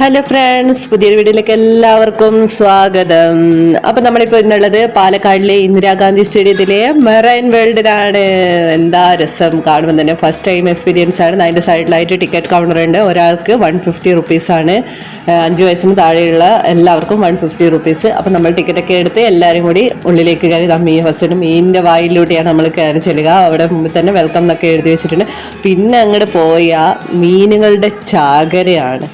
Hello friends പുതിയൊരു വീഡിയോയിലേക്ക് എല്ലാവർക്കും സ്വാഗതം. അപ്പൊ നമ്മളിപ്പോൾ ഇന്നുള്ളത് പാലക്കാടിലെ ഇന്ദിരാഗാന്ധി സ്റ്റേഡിയത്തിലെ മെറൈൻ വേൾഡിലാണ്. എന്താ രസം? കാണുമ്പോൾ തന്നെ ഫസ്റ്റ് ടൈം എക്സ്പീരിയൻസ് ആണ്. അതിന്റെ സൈഡിലായിട്ട് ടിക്കറ്റ് കൗണ്ടർ ഉണ്ട്. ഒരാൾക്ക് വൺ ഫിഫ്റ്റി റുപ്പീസ് ആണ്. അഞ്ച് വയസ്സിന് താഴെയുള്ള എല്ലാവർക്കും വൺ ഫിഫ്റ്റി റുപ്പീസ് അപ്പം നമ്മൾ ടിക്കറ്റ് ഒക്കെ എടുത്ത് എല്ലാവരും കൂടി ഉള്ളിലേക്ക് കയറി. ദാ മീൻ ഫസ്റ്റിന് മീനിന്റെ വായിലൂടെയാണ് നമ്മൾ കയറി ചെല്ലുക. അവിടെ മുമ്പിൽ തന്നെ വെൽക്കം എന്നൊക്കെ എഴുതി വെച്ചിട്ടുണ്ട്. പിന്നെ അങ്ങോട്ട് പോയ മീനുകളുടെ ചാകരയാണ്.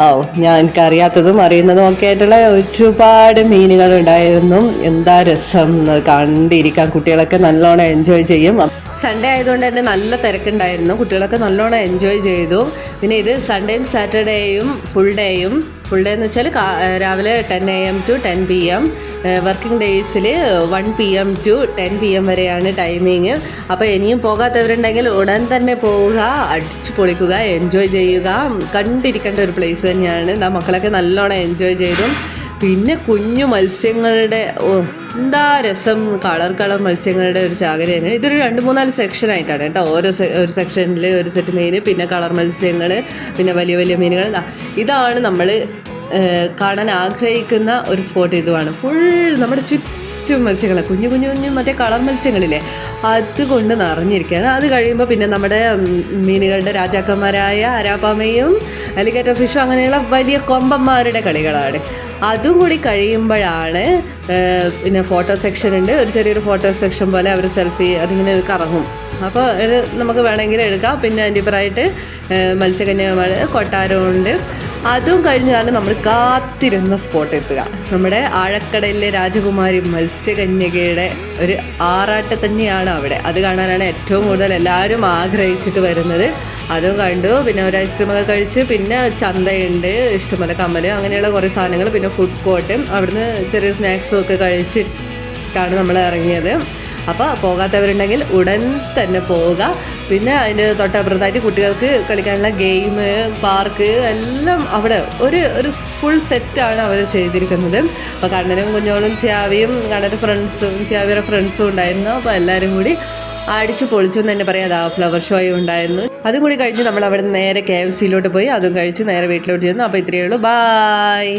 ഓ ഞാൻ എനിക്കറിയാത്തതും അറിയുന്നതും ഒക്കെ ആയിട്ടുള്ള ഒരുപാട് മീനുകൾ ഉണ്ടായിരുന്നു എന്താ രസം കണ്ടിരിക്കാം. കുട്ടികളൊക്കെ നല്ലോണം എൻജോയ് ചെയ്യും. സൺഡേ ആയതുകൊണ്ട് തന്നെ നല്ല തിരക്കുണ്ടായിരുന്നു. കുട്ടികളൊക്കെ നല്ലോണം എൻജോയ് ചെയ്തു. പിന്നെ ഇത് സൺഡേയും സാറ്റർഡേയും ഫുൾ ഡേയും ഫുൾ ഡേ എന്ന് വെച്ചാൽ രാവിലെ ten A M to ten P M working ഡേയ്സിൽ one P M to ten P M വരെയാണ് ടൈമിങ് അപ്പോൾ ഇനിയും പോകാത്തവരുണ്ടെങ്കിൽ ഉടൻ തന്നെ പോവുക അടിച്ചു പൊളിക്കുക എൻജോയ് ചെയ്യുക. കണ്ടിരിക്കേണ്ട ഒരു പ്ലേസ് തന്നെയാണ്. മക്കളൊക്കെ നല്ലോണം എൻജോയ് ചെയ്തു. പിന്നെ കുഞ്ഞു മത്സ്യങ്ങളുടെ എന്താ രസം കളർ കളർ മത്സ്യങ്ങളുടെ ഒരു ചാകരയാണ് ഇതൊരു രണ്ട് മൂന്നാൽ സെക്ഷൻ ആയിട്ടാണ് കേട്ടോ. ഓരോ ഒരു സെക്ഷനിൽ ഒരു സെറ്റ് മീൻ പിന്നെ കളർ മത്സ്യങ്ങൾ പിന്നെ വലിയ വലിയ മീനുകൾ ഇതാണ് നമ്മൾ കാണാൻ ആഗ്രഹിക്കുന്ന ഒരു സ്പോട്ട് ഇതുമാണ്. ഫുൾ നമ്മുടെ ചുറ്റും മത്സ്യങ്ങൾ കുഞ്ഞു കുഞ്ഞു കുഞ്ഞു മറ്റേ കളർ മത്സ്യങ്ങളില്ലേ അതുകൊണ്ട് നിറഞ്ഞിരിക്കുകയാണ്. അത് കഴിയുമ്പോൾ പിന്നെ നമ്മുടെ മീനുകളുടെ രാജാക്കന്മാരായ അരാപ്പാമയും അലിഗേറ്റർ ഫിഷും അങ്ങനെയുള്ള വലിയ കൊമ്പന്മാരുടെ കളികളാണ്. അതും കൂടി കഴിയുമ്പോഴാണ് പിന്നെ ഫോട്ടോ സെക്ഷൻ ഉണ്ട്. ഒരു ചെറിയൊരു ഫോട്ടോ സെക്ഷൻ പോലെ അവർ സെൽഫി അതിങ്ങനെ കറങ്ങും. അപ്പോൾ ഇത് നമുക്ക് വേണമെങ്കിൽ എടുക്കാം. പിന്നെ അതിന്റെ ഇപ്പുറമായിട്ട് ഏഹ്, മത്സ്യകന്യകമാണ് കൊട്ടാരമുണ്ട്. അതും കഴിഞ്ഞാണ് നമ്മൾ കാത്തിരുന്ന സ്പോട്ട് എത്തുക. നമ്മുടെ ആഴക്കടലിലെ രാജകുമാരി മത്സ്യകന്യകയുടെ ഒരു ആറാട്ട് തന്നെയാണ് അവിടെ. അത് കാണാനാണ് ഏറ്റവും കൂടുതൽ എല്ലാവരും ആഗ്രഹിച്ചിട്ട് വരുന്നത്. അതും കണ്ടു. പിന്നെ ഒരു ഐസ്ക്രീമൊക്കെ കഴിച്ച് പിന്നെ ചന്തയുണ്ട് ഇഷ്ടംപോലെ കമ്മൽ അങ്ങനെയുള്ള കുറേ സാധനങ്ങൾ. പിന്നെ ഫുഡ് കോർട്ട് അവിടുന്ന് ചെറിയ സ്നാക്സും ഒക്കെ കഴിച്ചിട്ടാണ് നമ്മൾ ഇറങ്ങിയത്. അപ്പോൾ പോകാത്തവരുണ്ടെങ്കിൽ ഉടൻ തന്നെ പോവുക. പിന്നെ അതിന്റെ തൊട്ടപ്പുറത്തായിട്ട് കുട്ടികൾക്ക് കളിക്കാനുള്ള ഗെയിം പാർക്ക് എല്ലാം അവിടെ ഒരു ഒരു ഫുൾ സെറ്റാണ് അവർ ചെയ്തിരിക്കുന്നത്. അപ്പോൾ കണ്ണനും കുഞ്ഞോളും ചാവിയും കണ്ണന്റെ ഫ്രണ്ട്സും ചാവിയുടെ ഫ്രണ്ട്സും ഉണ്ടായിരുന്നു. അപ്പോൾ എല്ലാവരും കൂടി അടിച്ചു പൊളിച്ചു എന്ന് തന്നെ പറയാം. അതാ ഫ്ലവർ ഷോയും ഉണ്ടായിരുന്നു. അതും കൂടി കഴിഞ്ഞ് നമ്മൾ അവിടെ നേരെ കെ എഫ് സിയിലോട്ട് പോയി. അതും കഴിച്ച് നേരെ വീട്ടിലോട്ട് ചെന്നു. അപ്പോൾ ഇത്രയേ ഉള്ളൂ. ബായ്